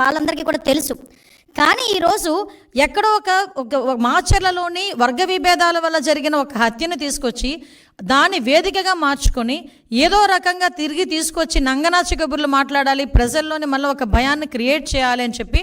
వాళ్ళందరికీ కూడా తెలుసు. కానీ ఈరోజు ఎక్కడో ఒక ఒక మాచర్లలోని వర్గ విభేదాల వల్ల జరిగిన ఒక హత్యను తీసుకొచ్చి దాన్ని వేదికగా మార్చుకొని ఏదో రకంగా తిరిగి తీసుకొచ్చి నంగనాచి కబుర్లు మాట్లాడాలి ప్రజల్లోని మళ్ళీ ఒక భయాన్ని క్రియేట్ చేయాలి అని చెప్పి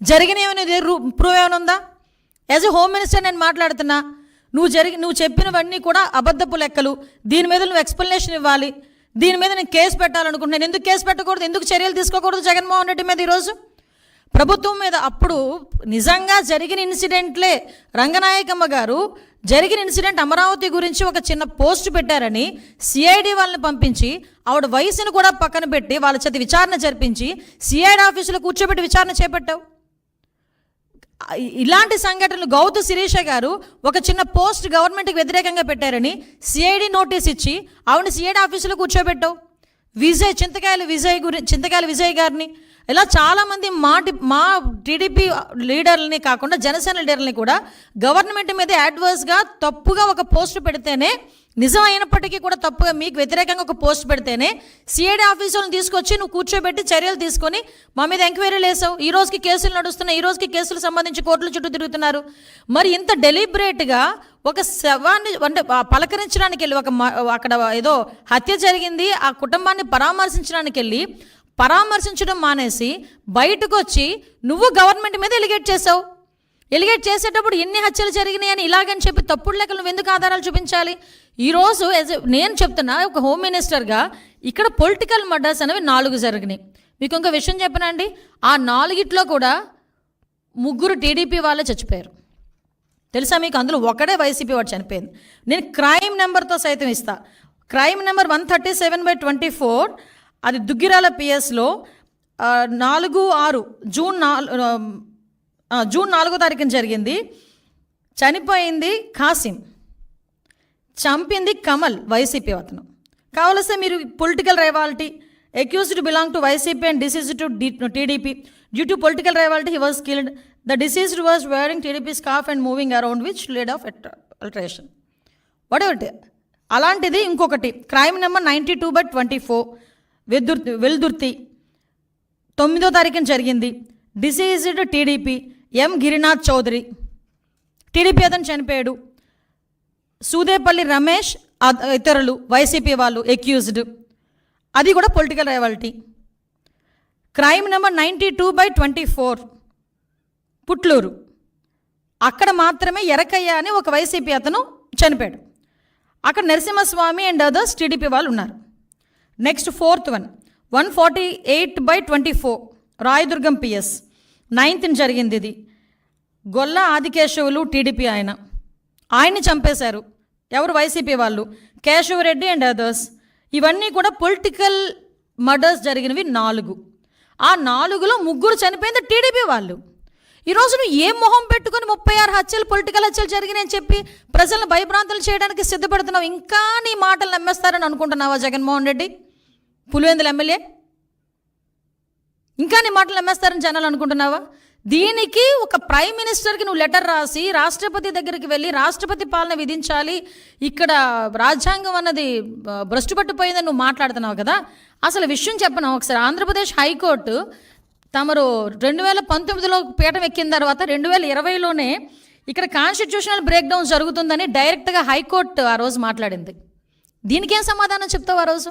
జరిగినవి ప్రూవ్ ఏమైనా ఉందా? యాజ్ ఎ హోమ్ మినిస్టర్ నేను మాట్లాడుతున్నా నువ్వు జరిగి నువ్వు చెప్పినవన్నీ కూడా అబద్ధపు లెక్కలు. దీని మీద నువ్వు ఎక్స్ప్లెనేషన్ ఇవ్వాలి. దీని మీద నేను కేసు పెట్టాలనుకుంటున్నాను ఎందుకు కేసు పెట్టకూడదు? ఎందుకు చర్యలు తీసుకోకూడదు జగన్మోహన్ రెడ్డి మీద ఈరోజు? ప్రభుత్వం మీద అప్పుడు నిజంగా జరిగిన ఇన్సిడెంట్లే రంగనాయకమ్మ గారు జరిగిన ఇన్సిడెంట్ అమరావతి గురించి ఒక చిన్న పోస్ట్ పెట్టారని సిఐడి వాళ్ళని పంపించి ఆవిడ వయసును కూడా పక్కన పెట్టి వాళ్ళ చేతి విచారణ జరిపించి సిఐడి ఆఫీసులో కూర్చోబెట్టి విచారణ చేపట్టావు. ఇలాంటి సంఘటనలు గౌతు శిరీష గారు ఒక చిన్న పోస్ట్ గవర్నమెంట్కి వ్యతిరేకంగా పెట్టారని సిఐడి నోటీస్ ఇచ్చి ఆవిడ సిఐడి ఆఫీసులో కూర్చోబెట్టావు. విజయ్ చింతకాయలు విజయ్ గురి చింతకాయల విజయ్ గారిని. ఇలా చాలామంది మా మా టీడీపీ లీడర్లని కాకుండా జనసేన లీడర్ని కూడా గవర్నమెంట్ మీద యాడ్వర్స్గా తప్పుగా ఒక పోస్ట్ పెడితేనే నిజం అయినప్పటికీ కూడా తప్పుగా మీకు వ్యతిరేకంగా ఒక పోస్ట్ పెడితేనే సిఐడి ఆఫీసులను తీసుకొచ్చి నువ్వు కూర్చోబెట్టి చర్యలు తీసుకొని మా మీద ఎంక్వైరీలు వేసావు ఈ రోజుకి కేసులు నడుస్తున్నాయి. ఈ రోజుకి కేసులు సంబంధించి కోర్టుల చుట్టూ తిరుగుతున్నారు. మరి ఇంత డెలిబరేట్గా ఒక శవాన్ని అంటే పలకరించడానికి వెళ్ళి ఒక అక్కడ ఏదో హత్య జరిగింది. ఆ కుటుంబాన్ని పరామర్శించడానికి వెళ్ళి పరామర్శించడం మానేసి బయటకు వచ్చి నువ్వు గవర్నమెంట్ మీద ఎలిగేట్ చేసావు ఎలిగేట్ చేసేటప్పుడు ఎన్ని హత్యలు జరిగినాయి అని ఇలాగని చెప్పి తప్పుడు లెక్కలు నువ్వు ఎందుకు ఆధారాలు చూపించాలి? ఈరోజు యాజ్ నేను చెప్తున్నా ఒక హోమ్ మినిస్టర్గా ఇక్కడ పొలిటికల్ మర్డర్స్ అనేవి నాలుగు జరిగినాయి. మీకు ఇంకో విషయం చెప్పనండి ఆ నాలుగిట్లో కూడా ముగ్గురు టీడీపీ వాళ్ళే చచ్చిపోయారు. తెలుసా మీకు? అందులో ఒకడే వైసీపీ వాడు చనిపోయింది. నేను క్రైమ్ నెంబర్తో సైతం ఇస్తా. Crime number one thirty seven by twenty four అది దుగ్గిరాల పిఎస్లో నాలుగు ఆరు జూన్ నాలుగు జూన్ నాలుగో తారీఖున జరిగింది. చనిపోయింది ఖాసిం చంపింది కమల్ వైసీపీ అతను. కావలస్తే మీరు political rivalry accused belong to YCP and deceased to TDP due to political rivalry he was killed the deceased was wearing TDP scarf and moving around which lead of altercation whatever అలాంటిది ఇంకొకటి. Crime number ninety two by twenty four Vedurthi Veldurthi. తొమ్మిదో తారీఖున జరిగింది. Deceased TDP M Girinath Chowdary. TDP అతను చనిపోయాడు. సూదేపల్లి రమేష్ ఇతరులు YCP వాళ్ళు accused అది కూడా political rivalry crime number ninety two by twenty four Putluru. అక్కడ మాత్రమే ఎరకయ్య అని ఒక వైసీపీ అతను చనిపోయాడు. అక్కడ నరసింహస్వామి అండ్ అదర్స్ టీడీపీ వాళ్ళు ఉన్నారు. Next fourth one one forty eight by twenty four Rayadurgam PS ninth జరిగింది ఇది. గొల్ల ఆదికేశవులు టీడీపీ ఆయన. ఆయన్ని చంపేశారు. ఎవరు వైసీపీ వాళ్ళు? కేశవరెడ్డి అండ్ అదర్స్ ఇవన్నీ కూడా పొలిటికల్ మర్డర్స్ జరిగినవి నాలుగు. ఆ నాలుగులో ముగ్గురు చనిపోయింది టీడీపీ వాళ్ళు. ఈరోజు నువ్వు ఏం మొహం పెట్టుకొని ముప్పై ఆరు హత్యలు పొలిటికల్ హత్యలు జరిగినాయని చెప్పి ప్రజలను భయభ్రాంతులు చేయడానికి సిద్ధపడుతున్నావు? ఇంకా నీ మాటలు నమ్మేస్తారని అనుకుంటున్నావా జగన్మోహన్ రెడ్డి? పులివెందుల ఎమ్మెల్యే? ఇంకా నీ మాటలు నమ్మేస్తారని జనాలు అనుకుంటున్నావా? దీనికి ఒక ప్రైమ్ మినిస్టర్కి నువ్వు లెటర్ రాసి రాష్ట్రపతి దగ్గరికి వెళ్ళి రాష్ట్రపతి పాలన విధించాలి ఇక్కడ రాజ్యాంగం అన్నది ఆ, భ్రష్టు పట్టిపోయిందని నువ్వు మాట్లాడుతున్నావు కదా అసలు విషయం చెప్పను? ఒకసారి ఆంధ్రప్రదేశ్ హైకోర్టు తమరు రెండు వేల పంతొమ్మిదిలో పీఠం ఎక్కిన తర్వాత రెండు వేల ఇరవైలోనే ఇక్కడ కాన్స్టిట్యూషనల్ బ్రేక్ డౌన్ జరుగుతుందని డైరెక్ట్గా హైకోర్టు ఆ రోజు మాట్లాడింది. దీనికేం సమాధానం చెప్తావు ఆ రోజు?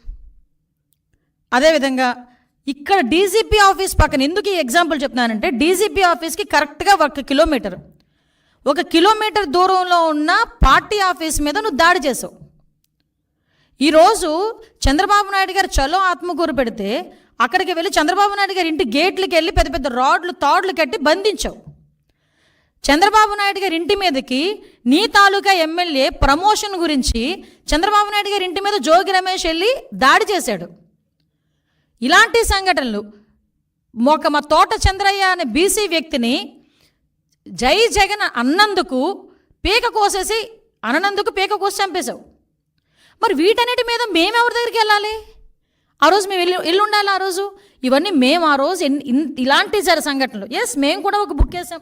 అదేవిధంగా ఇక్కడ డీజీపీ ఆఫీస్ పక్కన ఎందుకు ఈ ఎగ్జాంపుల్ చెప్తున్నానంటే డీజీపీ ఆఫీస్కి కరెక్ట్గా ఒక కిలోమీటర్ ఒక కిలోమీటర్ దూరంలో ఉన్న పార్టీ ఆఫీస్ మీద నువ్వు దాడి చేసావు. ఈరోజు చంద్రబాబు నాయుడు గారు చలో ఆత్మకూరు పెడితే అక్కడికి వెళ్ళి చంద్రబాబు నాయుడు గారి ఇంటి గేట్లకి వెళ్ళి పెద్ద పెద్ద రాడ్లు తాడ్లు కట్టి బంధించావు. చంద్రబాబు నాయుడు గారి ఇంటి మీదకి నీ తాలూకా ఎమ్మెల్యే ప్రమోషన్ గురించి చంద్రబాబు నాయుడు గారి ఇంటి మీద జోగి రమేష్ వెళ్ళి దాడి చేశాడు. ఇలాంటి సంఘటనలు. ఒక మా తోట చంద్రయ్య అనే బీసీ వ్యక్తిని జై జగన్ అన్నందుకు పీక కోసేసి అననందుకు పీక కోసి చంపేశావు. మరి వీటన్నిటి మీద మేము ఎవరి దగ్గరికి వెళ్ళాలి? ఆ రోజు మేము వెళ్ళి వెళ్ళి ఉండాలి ఆ రోజు? ఇవన్నీ మేము ఆ రోజు ఇన్- ఇలాంటి జర సంఘటనలు. ఎస్ మేము కూడా ఒక బుక్ వేసాం.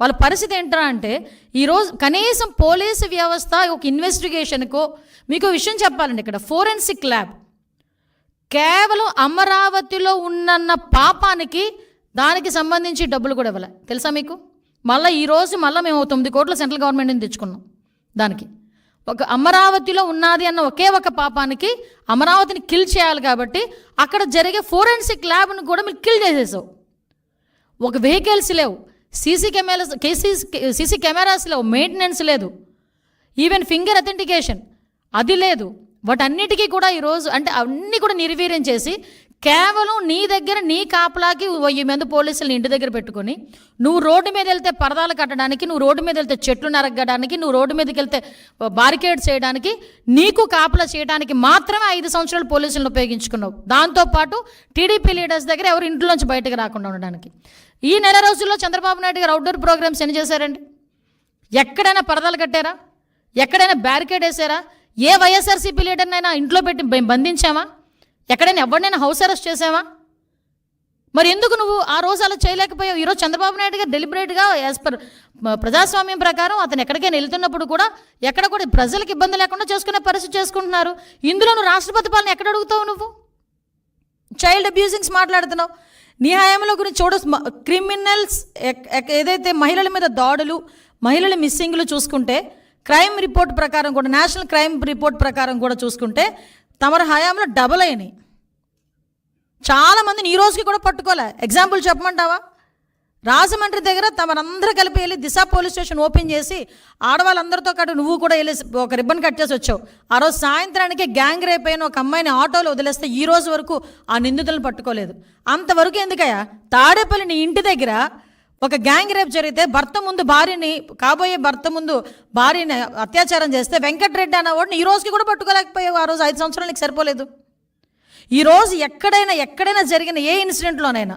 వాళ్ళ పరిస్థితి ఏంటరా అంటే ఈరోజు కనీసం పోలీసు వ్యవస్థ ఒక ఇన్వెస్టిగేషన్కో మీకు విషయం చెప్పాలండి ఇక్కడ ఫోరెన్సిక్ ల్యాబ్. కేవలం అమరావతిలో ఉన్నన్న పాపానికి దానికి సంబంధించి డబ్బులు కూడా ఇవ్వలే. తెలుసా మీకు? మళ్ళీ ఈరోజు మళ్ళీ మేము తొమ్మిది కోట్ల సెంట్రల్ గవర్నమెంట్ నుంచి తెచ్చుకున్నాం దానికి. ఒక అమరావతిలో ఉన్నది అన్న ఒకే ఒక పాపానికి అమరావతిని కిల్ చేయాలి కాబట్టి అక్కడ జరిగే ఫోరెన్సిక్ ల్యాబ్ను కూడా మీరు కిల్ చేసేసావు. ఒక వెహికల్స్ లేవు. సీసీ కెమెరాస్ కేసీ సీసీ కెమెరాస్ లేవు మెయింటెనెన్స్ లేదు. ఈవెన్ ఫింగర్ అథెంటికేషన్ అది లేదు. వాటన్నిటికీ కూడా ఈరోజు అంటే అన్నీ కూడా నిర్వీర్యం చేసి కేవలం నీ దగ్గర నీ కాపలాకి వెయ్యి మంది పోలీసులు ఇంటి దగ్గర పెట్టుకొని నువ్వు రోడ్డు మీద వెళ్తే పరదాలు కట్టడానికి నువ్వు రోడ్డు మీద వెళ్తే చెట్లు నరగడానికి నువ్వు రోడ్డు మీదకి వెళ్తే బారికేడ్ చేయడానికి నీకు కాపలా చేయడానికి మాత్రమే ఐదు సంవత్సరాలు పోలీసులను ఉపయోగించుకున్నావు. దాంతోపాటు టీడీపీ లీడర్స్ దగ్గర ఎవరు ఇంట్లోంచి బయటకు రాకుండా ఉండడానికి. ఈ నెల రోజుల్లో చంద్రబాబు నాయుడు గారు అవుట్డోర్ ప్రోగ్రామ్స్ ఎన్ని చేశారండి? ఎక్కడైనా పరదాలు కట్టారా? ఎక్కడైనా బ్యారికేడ్ వేసారా? ఏ వైఎస్ఆర్సీపీ లీడర్నైనా ఇంట్లో పెట్టి బంధించామా? ఎక్కడైనా ఎవరినైనా హౌస్ అరెస్ట్ చేసామా మరి ఎందుకు నువ్వు ఆ రోజు అలా చేయలేకపోయావు? ఈరోజు చంద్రబాబు నాయుడు గారు డెలిబరేట్గా యాజ్ పర్ ప్రజాస్వామ్యం ప్రకారం అతను ఎక్కడికైనా వెళ్తున్నప్పుడు కూడా ఎక్కడ కూడా ప్రజలకు ఇబ్బంది లేకుండా చేసుకునే పరిస్థితి చేసుకుంటున్నారు. ఇందులో నువ్వు రాష్ట్రపతి పాలన ఎక్కడ అడుగుతావు నువ్వు? చైల్డ్ అబ్యూజింగ్స్ మాట్లాడుతున్నావు. నీ హయాంలో గురించి చూడ క్రిమినల్స్ ఏదైతే మహిళల మీద దాడులు మహిళల మిస్సింగ్లు చూసుకుంటే క్రైమ్ రిపోర్ట్ ప్రకారం కూడా నేషనల్ క్రైమ్ రిపోర్ట్ ప్రకారం కూడా చూసుకుంటే తమరి హయాంలో డబుల్ అయినాయి. చాలామందిని ఈ రోజుకి కూడా పట్టుకోలే. ఎగ్జాంపుల్ చెప్పమంటావా? రాజమండ్రి దగ్గర తమరందరూ కలిపి వెళ్ళి దిశ పోలీస్ స్టేషన్ ఓపెన్ చేసి ఆడవాళ్ళందరితో కాటు నువ్వు కూడా వెళ్ళి ఒక రిబ్బన్ కట్ చేసి వచ్చావు. ఆ రోజు సాయంత్రానికి గ్యాంగ్ రేప్ అయిన ఒక అమ్మాయిని ఆటోలో వదిలేస్తే ఈ రోజు వరకు ఆ నిందితులను పట్టుకోలేదు. అంతవరకు ఎందుకయ్యా? తాడేపల్లి నీ ఇంటి దగ్గర ఒక గ్యాంగ్ రేప్ జరిగితే భర్త ముందు భార్యని కాబోయే భర్త ముందు భార్యని అత్యాచారం చేస్తే వెంకటరెడ్డి అన్నవాడిని ఈ రోజుకి కూడా పట్టుకోలేకపోయావు. ఆ రోజు ఐదు సంవత్సరాలకి సరిపోలేదు. ఈరోజు ఎక్కడైనా ఎక్కడైనా జరిగిన ఏ ఇన్సిడెంట్లోనైనా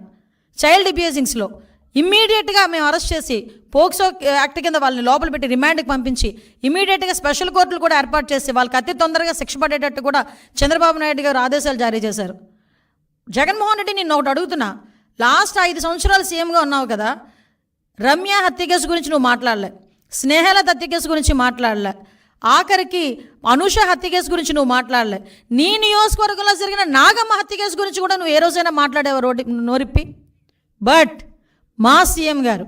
చైల్డ్ అబ్యూజింగ్స్లో ఇమ్మీడియట్గా మేము అరెస్ట్ చేసి పోక్సో యాక్ట్ కింద వాళ్ళని లోపల పెట్టి రిమాండ్కి పంపించి ఇమీడియట్గా స్పెషల్ కోర్టులు కూడా ఏర్పాటు చేసి వాళ్ళకి అతి తొందరగా శిక్ష పడేటట్టు కూడా చంద్రబాబు నాయుడు గారు ఆదేశాలు జారీ చేశారు. జగన్మోహన్ రెడ్డి నిన్ను ఒకటి అడుగుతున్నా లాస్ట్ ఐదు సంవత్సరాలు సీఎంగా ఉన్నావు కదా రమ్య హత్య కేసు గురించి నువ్వు మాట్లాడలే స్నేహలత హత్య కేసు గురించి మాట్లాడలే ఆఖరికి అనుష హత్య కేసు గురించి నువ్వు మాట్లాడలే నీ నియోజకవర్గంలో జరిగిన నాగమ్మ హత్య కేసు గురించి కూడా నువ్వు ఏ రోజైనా మాట్లాడేవా రోడ్డు నోరిప్పి? బట్ మా సీఎం గారు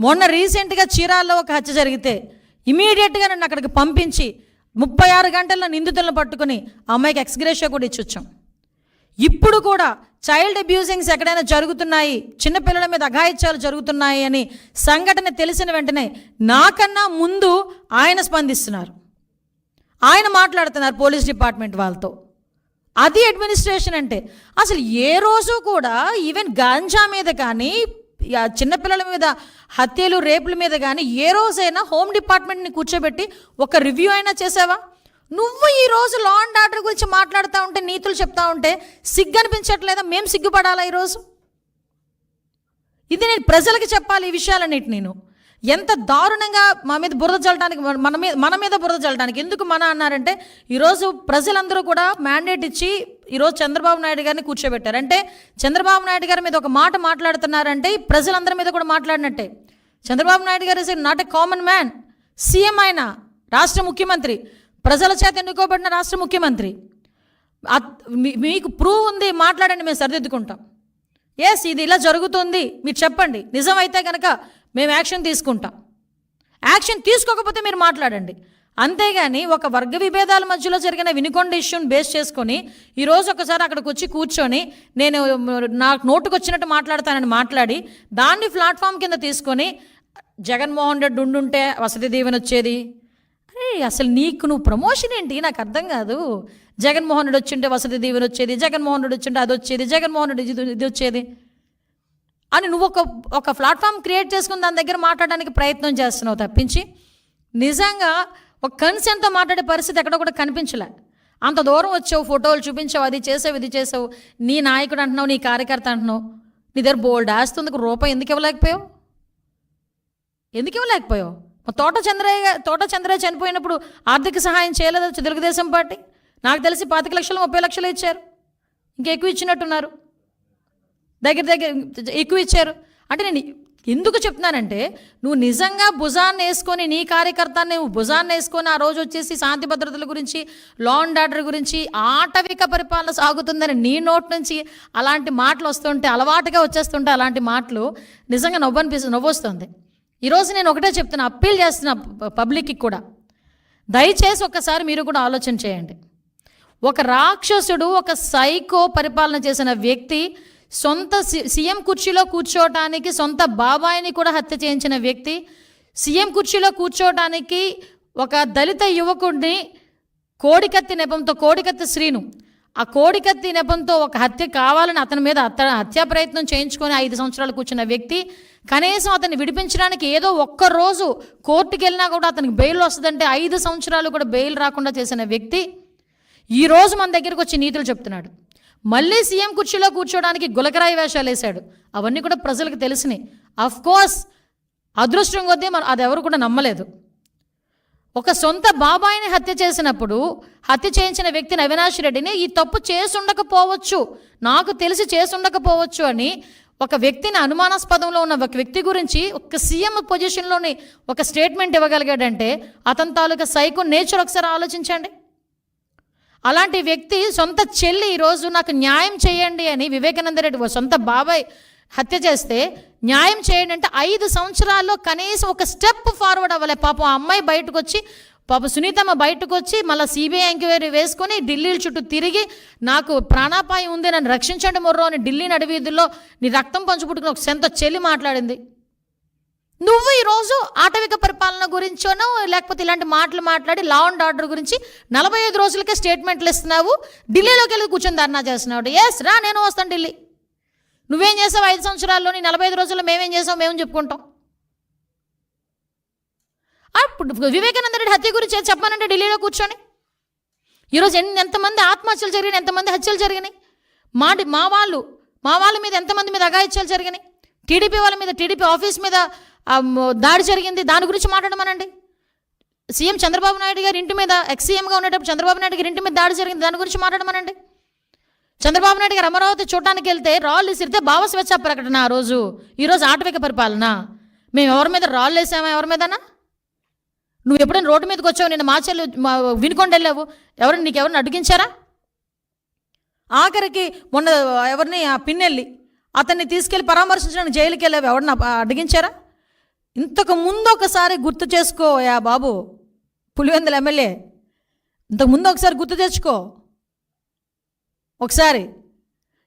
మొన్న రీసెంట్గా చీరాల్లో ఒక హత్య జరిగితే ఇమీడియట్గా నన్ను అక్కడికి పంపించి ముప్పై ఆరు గంటల్లో నిందితులను పట్టుకుని అమ్మాయికి ఎక్స్గ్రేషియా కూడా ఇచ్చొచ్చాం. ఇప్పుడు కూడా చైల్డ్ అబ్యూజింగ్స్ ఎక్కడైనా జరుగుతున్నాయి చిన్నపిల్లల మీద అఘాయిత్యాలు జరుగుతున్నాయి అని సంఘటన తెలిసిన వెంటనే నాకన్నా ముందు ఆయన స్పందిస్తున్నారు. ఆయన మాట్లాడుతున్నారు పోలీస్ డిపార్ట్మెంట్ వాళ్ళతో. అది అడ్మినిస్ట్రేషన్ అంటే. అసలు ఏ రోజు కూడా ఈవెన్ గాంజా మీద కానీ చిన్నపిల్లల మీద హత్యలు రేపుల మీద కానీ ఏ రోజైనా హోమ్ డిపార్ట్మెంట్ని కూర్చోబెట్టి ఒక రివ్యూ అయినా చేసావా? నువ్వు ఈ రోజు లా అండ్ ఆర్డర్ గురించి మాట్లాడుతూ ఉంటే నీతులు చెప్తా ఉంటే సిగ్గు అనిపించట్లేదా మేము సిగ్గుపడాలా ఈరోజు ఇది నేను ప్రజలకి చెప్పాలి ఈ విషయాలన్నిటి నేను. ఎంత దారుణంగా మా మీద బురద చల్లడానికి మన మీద మన మీద బురద చల్లడానికి ఎందుకు మన అన్నారంటే ఈరోజు ప్రజలందరూ కూడా మ్యాండేట్ ఇచ్చి ఈరోజు చంద్రబాబు నాయుడు గారిని కూర్చోబెట్టారు. అంటే చంద్రబాబు నాయుడు గారి మీద ఒక మాట మాట్లాడుతున్నారంటే ఈ ప్రజలందరి మీద కూడా మాట్లాడినట్టే. Chandrababu Naidu garu is not a common man CM ఆయన రాష్ట్ర ముఖ్యమంత్రి ప్రజల చేత ఎన్నుకోబడిన రాష్ట్ర ముఖ్యమంత్రి. మీకు ప్రూవ్ ఉంది మాట్లాడండి మేము సరిదిద్దుకుంటాం. ఎస్ ఇది ఇలా జరుగుతుంది మీరు చెప్పండి. నిజమైతే కనుక మేము యాక్షన్ తీసుకుంటాం. యాక్షన్ తీసుకోకపోతే మీరు మాట్లాడండి. అంతేగాని ఒక వర్గ విభేదాల మధ్యలో జరిగిన వినికొండ ఇష్యూని బేస్ చేసుకొని ఈరోజు ఒకసారి అక్కడికి వచ్చి కూర్చొని నేను నాకు నోటుకు వచ్చినట్టు మాట్లాడతానని మాట్లాడి దాన్ని ప్లాట్ఫామ్ కింద తీసుకొని జగన్మోహన్ రెడ్డి ఉండుంటే వసతి దీవెన వచ్చేది? అరే అసలు నీకు నువ్వు ప్రమోషన్ ఏంటి? నాకు అర్థం కాదు. జగన్మోహన్ రెడ్డి వచ్చింటే వసతి దీవెన వచ్చేది జగన్మోహన్ రెడ్డి వచ్చింటే అది వచ్చేది జగన్మోహన్ రెడ్డి ఇది ఇది వచ్చేది. అని నువ్వు ఒక ఒక ప్లాట్ఫామ్ క్రియేట్ చేసుకుని దాని దగ్గర మాట్లాడడానికి ప్రయత్నం చేస్తున్నావు తప్పించి నిజంగా ఒక కన్సెంట్తో మాట్లాడే పరిస్థితి ఎక్కడ కూడా కనిపించలే. అంత దూరం వచ్చావు ఫోటోలు చూపించావు అది చేసావు ఇది చేసావు నీ నాయకుడు అంటున్నావు నీ కార్యకర్త అంటున్నావు నీ దగ్గర బోల్డ్ ఆస్తుంది రూపాయి ఎందుకు ఇవ్వలేకపోయావు? ఎందుకు ఇవ్వలేకపోయావు? మా తోట చంద్రయ్య తోట చంద్రయ్య చనిపోయినప్పుడు ఆర్థిక సహాయం చేయలేదు తెలుగుదేశం పార్టీ? నాకు తెలిసి పాతిక లక్షలు ముప్పై లక్షలు ఇచ్చారు. ఇంకెక్కువ ఇచ్చినట్టున్నారు. దగ్గర దగ్గర ఎక్కువ ఇచ్చారు. అంటే నేను ఎందుకు చెప్తున్నానంటే నువ్వు నిజంగా భుజాన్ని వేసుకొని నీ కార్యకర్తని నువ్వు భుజాన్ని వేసుకొని ఆ రోజు వచ్చేసి శాంతి భద్రతల గురించి లా అండ్ ఆర్డర్ గురించి ఆటవిక పరిపాలన సాగుతుందని నీ నోట్ నుంచి అలాంటి మాటలు వస్తుంటే అలవాటుగా వచ్చేస్తుంటే అలాంటి మాటలు నిజంగా నవ్వు అనిపిస్తుంది నవ్వొస్తుంది ఈరోజు నేను ఒకటే చెప్తున్నా అప్పీల్ చేస్తున్నా పబ్లిక్కి కూడా. దయచేసి ఒక్కసారి మీరు కూడా ఆలోచన చేయండి. ఒక రాక్షసుడు ఒక సైకో పరిపాలన చేసిన వ్యక్తి సొంత సి- సీఎం కుర్చీలో కూర్చోవటానికి సొంత బాబాయిని కూడా హత్య చేయించిన వ్యక్తి సీఎం కుర్చీలో కూర్చోవటానికి ఒక దళిత యువకుడిని కోడికత్తి నెపంతో కోడికత్తి శ్రీను ఆ కోడికత్తి నెపంతో ఒక హత్య కావాలని అతని మీద అత హత్యా ప్రయత్నం చేయించుకొని ఐదు సంవత్సరాలు కూర్చున్న వ్యక్తి కనీసం అతన్ని విడిపించడానికి ఏదో ఒక్క రోజు కోర్టుకి వెళ్ళినా కూడా అతనికి బెయిల్ వస్తుందంటే ఐదు సంవత్సరాలు కూడా బెయిల్ రాకుండా చేసిన వ్యక్తి ఈ రోజు మన దగ్గరికి వచ్చి నీతులు చెప్తున్నాడు. మళ్ళీ సీఎం కుర్చీలో కూర్చోడానికి గులకరాయి వేషాలు వేశాడు. అవన్నీ కూడా ప్రజలకు తెలిసినాయి. అఫ్ కోర్స్ అదృష్టం కొద్దీ మనం అది ఎవరు కూడా నమ్మలేదు. ఒక సొంత బాబాయిని హత్య చేసినప్పుడు హత్య చేయించిన వ్యక్తిని అవినాష్ రెడ్డిని ఈ తప్పు చేసుండకపోవచ్చు నాకు తెలిసి చేసుండకపోవచ్చు అని ఒక వ్యక్తిని అనుమానాస్పదంలో ఉన్న ఒక వ్యక్తి గురించి ఒక సీఎం పొజిషన్లోని ఒక స్టేట్మెంట్ ఇవ్వగలిగాడంటే అతని తాలూకా సైకో నేచర్ ఒకసారి ఆలోచించండి. అలాంటి వ్యక్తి సొంత చెల్లి ఈరోజు నాకు న్యాయం చేయండి అని వివేకానంద రెడ్డి ఓ సొంత బాబాయ్ హత్య చేస్తే న్యాయం చేయండి అంటే ఐదు సంవత్సరాల్లో కనీసం ఒక స్టెప్ ఫార్వర్డ్ అవ్వలే. పాపం ఆ అమ్మాయి బయటకు వచ్చి పాప సునీతమ్మ బయటకు వచ్చి మళ్ళీ సిబిఐ ఎంక్వైరీ వేసుకొని ఢిల్లీ చుట్టూ తిరిగి నాకు ప్రాణాపాయం ఉంది నన్ను రక్షించండి మొర్రో అని ఢిల్లీ నడివీధుల్లో నీ రక్తం పంచుపుట్టుకుని ఒక సొంత చెల్లి మాట్లాడింది. నువ్వు ఈరోజు ఆటవిక పరిపాలన గురించోనో లేకపోతే ఇలాంటి మాటలు మాట్లాడి లా అండ్ ఆర్డర్ గురించి నలభై ఐదు రోజులకే స్టేట్మెంట్లు ఇస్తున్నావు. ఢిల్లీలోకి వెళ్ళి కూర్చొని ధర్నా చేస్తున్నావు. ఎస్ రా నేను వస్తాను ఢిల్లీ. నువ్వేం చేసావు ఐదు సంవత్సరాల్లో నీ నలభై ఐదు రోజుల్లో మేమేం చేసావు? మేము చెప్పుకుంటాం? ఇప్పుడు వివేకానంద రెడ్డి హత్య గురించి చెప్పానంటే ఢిల్లీలో కూర్చొని? ఈరోజు ఎన్ని ఎంతమంది ఆత్మహత్యలు జరిగినాయి? ఎంతమంది హత్యలు జరిగినాయి? మా మా వాళ్ళు మా వాళ్ళ మీద ఎంతమంది మీద అఘాయిత్యాలు జరిగినాయి? టీడీపీ వాళ్ళ మీద టీడీపీ ఆఫీస్ మీద దాడి జరిగింది. దాని గురించి మాట్లాడమనండి. సీఎం చంద్రబాబు నాయుడు గారి ఇంటి మీద ఎక్స్ సీఎంగా ఉండేటప్పుడు చంద్రబాబు నాయుడు గారి ఇంటి మీద దాడి జరిగింది. దాని గురించి మాట్లాడమనండి. చంద్రబాబు నాయుడు గారు అమరావతి చూడటానికి వెళ్తే రాళ్ళు విసిరితే భావస్వేచ్ఛ ప్రకటన ఆ రోజు. ఈరోజు ఆటవిక పరిపాలన. మేము ఎవరి మీద రాళ్ళు వేసామా? ఎవరి మీదనా? నువ్వు ఎప్పుడైనా రోడ్డు మీదకి వచ్చావు? నేను మాచెల్లు చెల్లి వినుకొండ వెళ్ళావు? ఎవరిని నీకు ఎవరిని అడిగించారా ఆఖరికి మొన్న ఎవరిని ఆ పిన్నెల్లి అతన్ని తీసుకెళ్ళి పరామర్శించడానికి జైలుకి వెళ్ళావు. ఎవరిని అడిగించారా ఇంతకు ముందు ఒకసారి గుర్తు చేసుకో యా బాబు. పులివెందుల ఎమ్మెల్యే. ఇంతకు ముందు ఒకసారి గుర్తు తెచ్చుకో. ఒకసారి.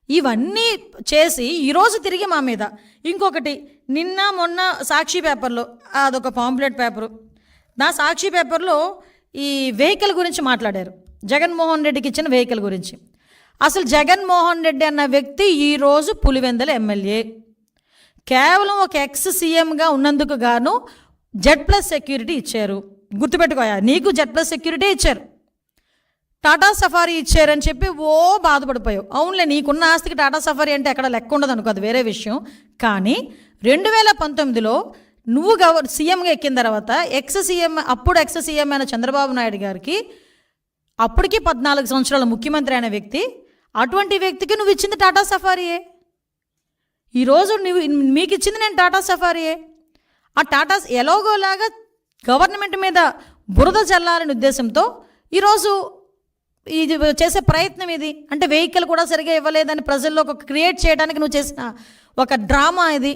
ఇవన్నీ చేసి ఈరోజు తిరిగి మా మీద. ఇంకొకటి నిన్న మొన్న సాక్షి పేపర్లో అదొక పాంప్లెట్ పేపరు. నా సాక్షి పేపర్లో ఈ వెహికల్ గురించి మాట్లాడారు. జగన్మోహన్ రెడ్డికి ఇచ్చిన వెహికల్ గురించి. అసలు జగన్మోహన్ రెడ్డి అన్న వ్యక్తి ఈరోజు పులివెందల ఎమ్మెల్యే. కేవలం ఒక ఎక్స్ సీఎంగా ఉన్నందుకు గాను జెడ్ ప్లస్ సెక్యూరిటీ ఇచ్చారు. గుర్తుపెట్టుకోయా నీకు జెడ్ ప్లస్ సెక్యూరిటీ ఇచ్చారు. టాటా సఫారీ ఇచ్చారని చెప్పి ఓ బాధపడిపోయావు. అవునులే నీకున్న ఆస్తికి టాటా సఫారీ అంటే ఎక్కడ లెక్క ఉండదు అనుకో అది వేరే విషయం. కానీ రెండు వేల పంతొమ్మిదిలో నువ్వు గవ సీఎంగా ఎక్కిన తర్వాత ఎక్స్ సీఎం అప్పుడు ఎక్స్ సీఎం అయిన చంద్రబాబు నాయుడు గారికి అప్పటికి పద్నాలుగు సంవత్సరాల ముఖ్యమంత్రి అయిన వ్యక్తి అటువంటి వ్యక్తికి నువ్వు ఇచ్చింది టాటా సఫారీయే ఈరోజు నువ్వు మీకు ఇచ్చింది నేను టాటా సఫారీయే ఆ టాటా ఎలాగోలాగా గవర్నమెంట్ మీద బురద చల్లాలనే ఉద్దేశంతో ఈరోజు ఇది చేసే ప్రయత్నం ఇది. అంటే వెహికల్ కూడా సరిగా ఇవ్వలేదని ప్రజల్లో ఒక క్రియేట్ చేయడానికి నువ్వు చేసిన ఒక డ్రామా ఇది.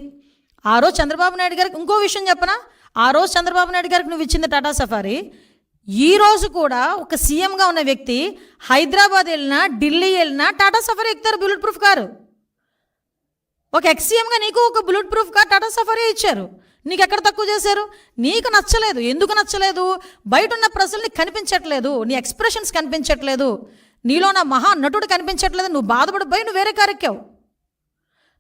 ఆ రోజు చంద్రబాబు నాయుడు గారికి ఇంకో విషయం చెప్పనా? ఆ రోజు చంద్రబాబు నాయుడు గారికి నువ్వు ఇచ్చింది టాటా సఫారీ. ఈ రోజు కూడా ఒక సీఎంగా ఉన్న వ్యక్తి హైదరాబాద్ వెళ్ళినా ఢిల్లీ వెళ్ళినా టాటా సఫారీ ఎక్కుతారు బుల్లెట్ ప్రూఫ్ కారు. ఒక ఎక్సీఎంగా నీకు ఒక bullet proof car Tata Safari ఇచ్చారు. నీకు ఎక్కడ తక్కువ చేశారు? నీకు నచ్చలేదు. ఎందుకు నచ్చలేదు? బయట ఉన్న ప్రజల్ని కనిపించట్లేదు. నీ ఎక్స్ప్రెషన్స్ కనిపించట్లేదు. నీలో నా మహా నటుడు కనిపించట్లేదు. నువ్వు బాధపడిపోయి నువ్వు వేరే కారు ఎక్కావు.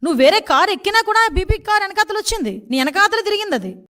నువ్వు వేరే కారు ఎక్కినా కూడా బీపీ కార్ వెనకాతలు వచ్చింది నీ వెనకాతలు తిరిగింది అది